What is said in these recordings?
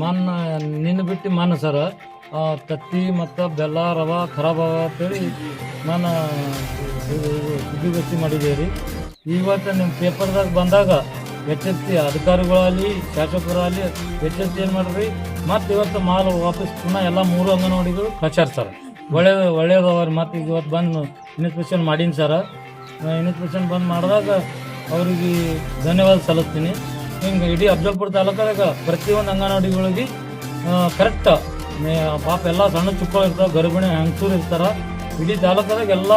ಮಣ್ಣ ನಿನ್ನ ಬಿಟ್ಟು ಮಣ್ಣು ಸರ. ತತ್ತಿ ಮತ್ತು ಬೆಲ್ಲ, ರವ, ಖರಾಬ್ ಅಂತೇಳಿ ನಾನು ಸುದ್ದಿಗೋಷ್ಠಿ ಮಾಡಿದ್ದೇವೆ ರೀ. ಇವತ್ತು ನಿಮ್ಮ ಪೇಪರ್ದಾಗ ಬಂದಾಗ ಎಚ್ಚೆತ್ತಿ ಅಧಿಕಾರಿಗಳಾಗಲಿ, ಶಾಸಕರಾಗಲಿ ಎಚ್ಚೆತ್ತಿ ಏನು ಮಾಡ್ರಿ? ಮತ್ತು ಇವತ್ತು ಮಾಲ್ ವಾಪಸ್ ಪುನಃ ಎಲ್ಲ ಮೂರು ಅಂಗನವಾಡಿಗಳು ಕಳ್ಸ್ಯಾರ ಸರ್. ಒಳ್ಳೇದು ಮತ್ತು ಇವತ್ತು ಬಂದು ಇನ್ಸ್ಪೆಕ್ಷನ್ ಮಾಡೀನಿ ಸರ್. ಇನ್ಸ್ಪೆಕ್ಷನ್ ಬಂದು ಮಾಡಿದಾಗ ಅವ್ರಿಗೆ ಧನ್ಯವಾದ ಸಲ್ಲಿಸ್ತೀನಿ. ಹಿಂಗೆ ಇಡೀ ಅಫಜಲ್ಪುರ ಪ್ರತಿ ಪ್ರತಿಯೊಂದು ಅಂಗನವಾಡಿಗಳಿಗೆ ಕರೆಕ್ಟ್ ಪಾಪ ಎಲ್ಲ ಸಣ್ಣ ಚುಕ್ಕಳು ಇರ್ತಾವೆ ಗರ್ಭಿಣಿ ಹೆಂಗಸೂರು ಇರ್ತಾರೆ. ಇಡೀ ತಾಲೂಕದಾಗ ಎಲ್ಲ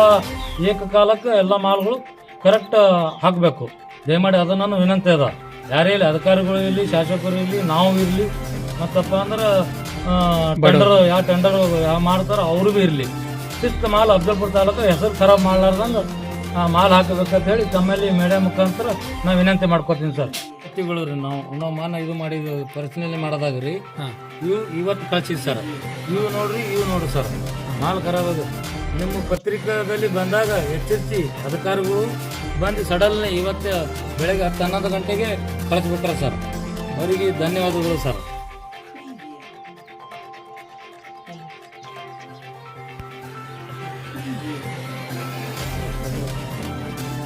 ಏಕಕಾಲಕ್ಕೆ ಎಲ್ಲ ಮಾಲ್ಗಳು ಕರೆಕ್ಟ್ ಹಾಕಬೇಕು. ದಯಮಾಡಿ ಅದು ನಾನು ವಿನಂತಿ ಅದ. ಯಾರೇ ಇರಲಿ ಅಧಿಕಾರಿಗಳು ಇರಲಿ ಶಾಸಕರು ಇರಲಿ ನಾವು ಇರಲಿ ಮತ್ತಪ್ಪ ಅಂದ್ರೆ ಟೆಂಡರ್ ಯಾವ ಟೆಂಡರ್ ಯಾವ ಮಾಡ್ತಾರೋ ಅವ್ರು ಭೀ ಇರಲಿ. ಶಿಸ್ತು ಮಾಲ್ ಅಫಜಲ್ಪುರ ತಾಲೂಕು ಹೆಸರು ಖರಾಬ್ ಮಾಡ್ಲಾರ್ದಂಗೆ ಆ ಮಾಲ್ ಹಾಕಬೇಕಂತ ಹೇಳಿ ತಮ್ಮಲ್ಲಿ ಮೇಡಮ್ ಮುಖಾಂತರ ನಾವು ವಿನಂತಿ ಮಾಡ್ಕೊತೀನಿ ಸರ್. ವ್ಯಕ್ತಿಗಳು ರೀ ನಾವು. ನಾವು ಮಾನ ಇದು ಮಾಡಿದ ಪರ್ಸನಲಿ ಮಾಡೋದಾಗ ರೀ. ಇವು ಇವತ್ತು ಕಳ್ಸಿದ್ ಸರ್ ಇವು ನೋಡ್ರಿ ಇವು ನೋಡ್ರಿ ಸರ್ ಮಾಲ್ ನಿಮ್ಮ ಪತ್ರಿಕಾದಲ್ಲಿ ಬಂದಾಗ ಎಚ್ಚರಿಸಿ ಅಧಿಕಾರಿಗಳು ಬಂದು ಸಡಲ್ನೇ ಇವತ್ತು ಬೆಳಗ್ಗೆ ಹತ್ತು ಹನ್ನೊಂದು ಗಂಟೆಗೆ ಕಳಿಸ್ಬೇಕಾರ ಸರ್ ಅವರಿಗೆ ಧನ್ಯವಾದಗಳು ಸರ್